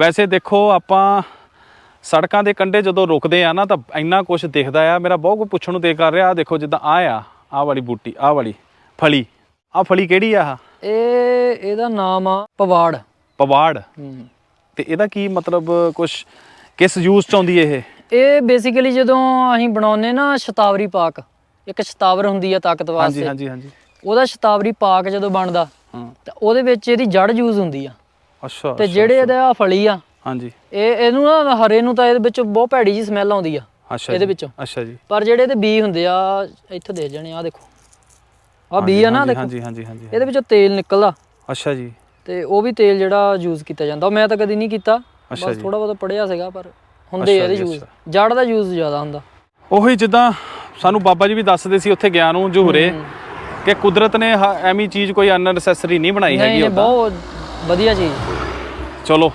ਵੈਸੇ ਦੇਖੋ ਆਪਾਂ ਸੜਕਾਂ ਦੇ ਕੰਢੇ ਜਦੋਂ ਰੁਕਦੇ ਆ ਨਾ ਤਾਂ ਇੰਨਾ ਕੁਝ ਦਿਖਦਾ ਆ। ਮੇਰਾ ਬਹੁਤ ਕੁਝ ਪੁੱਛਣ ਨੂੰ ਦੇ ਕਰ ਰਿਹਾ ਆ ਦੇਖੋ ਜਿੱਦਾਂ ਆ ਆ ਆ ਵਾਲੀ ਬੂਟੀ ਆ ਵਾਲੀ ਫਲੀ। ਆ ਫਲੀ ਕਿਹੜੀ ਆ? ਇਹ ਇਹਦਾ ਨਾਮ ਆ ਪਵਾੜ। ਪਵਾੜ। ਤੇ ਇਹਦਾ ਕੀ ਮਤਲਬ ਕੁਝ ਕਿਸ ਯੂਜ਼ ਚ ਆਉਂਦੀ ਇਹ? ਇਹ ਬੇਸਿਕਲੀ ਜਦੋਂ ਅਸੀਂ ਬਣਾਉਨੇ ਨਾ ਸ਼ਤਾਵਰੀ ਪਾਕ ਇੱਕ ਸ਼ਤਾਵਰ ਹੁੰਦੀ ਆ ਤਾਕਤ ਹਾਂਜੀ ਵਾਸਤੇ ਹਾਂਜੀ ਹਾਂਜੀ। ਉਹਦਾ ਸ਼ਤਾਵਰੀ ਪਾਕ ਜਦੋਂ ਬਣਦਾ ਹਾਂ। ਤਾਂ ਉਹਦੇ ਵਿੱਚ ਇਹਦੀ ਜੜ ਯੂਜ਼ ਹੁੰਦੀ ਆ। ਅੱਛਾ ਤੇ ਜਿਹੜੇ ਇਹਦਾ ਆਹ ਫਲੀ ਆ ਹਾਂਜੀ। ਇਹ ਇਹਨੂੰ ਨਾ ਹਰੇ ਨੂੰ ਤਾਂ ਇਹਦੇ ਵਿੱਚ ਬਹੁਤ ਭੈੜੀ ਜੀ ਸਮੈਲ ਆਉਂਦੀ ਆ ਅੱਛਾ ਇਹਦੇ ਵਿੱਚੋਂ। ਅੱਛਾ ਜੀ। ਪਰ ਜਿਹੜੇ ਇਹਦੇ ਬੀ ਹੁੰਦੇ ਆ ਇੱਥੇ ਦੇਖ ਜਾਣੇ ਆ ਦੇਖੋ। ਆ ਬੀ ਆ ਨਾ ਦੇਖੋ। ਹਾਂਜੀ ਹਾਂਜੀ ਹਾਂਜੀ ਇਹਦੇ ਵਿੱਚੋਂ ਤੇਲ ਨਿਕਲਦਾ। ਅੱਛਾ ਜੀ। ਤੇ ਉਹ ਵੀ ਤੇਲ ਜਿਹੜਾ ਯੂਜ਼ ਕੀਤਾ ਜਾਂਦਾ। ਉਹ ਮੈਂ ਤਾਂ ਕਦੀ ਨਹੀਂ ਕੀਤਾ ਬਸ। ਥੋੜਾ ਬਹੁਤ ਪੜਿਆ ਸੀਗਾ ਪਰ ਹੁੰਦੇ ਆ ਇਹਦੇ ਯੂਜ਼। ਜੜ ਦਾ ਯੂਜ਼ ਜ਼ਿਆਦਾ ਹੁੰਦਾ। ਉਹੀ ਜਿੱਦਾਂ ਸਾਨੂੰ ਬਾਬਾ ਜੀ ਵੀ ਦੱਸਦੇ ਸੀ ਉੱਥੇ ਗਿਆ ਨੂੰ ਜੁਹਰੇ ਕਿ ਕੁਦਰਤ ਨੇ ਐਵੇਂ ਚੀਜ਼ ਕੋਈ ਅਨਨੈਸੈਸਰੀ ਨਹੀਂ ਬਣਾਈ ਹੈਗੀ ਉੱਦਾਂ। ਬਹੁਤ ਵਧੀਆ ਚੀਜ਼ ਚਲੋ।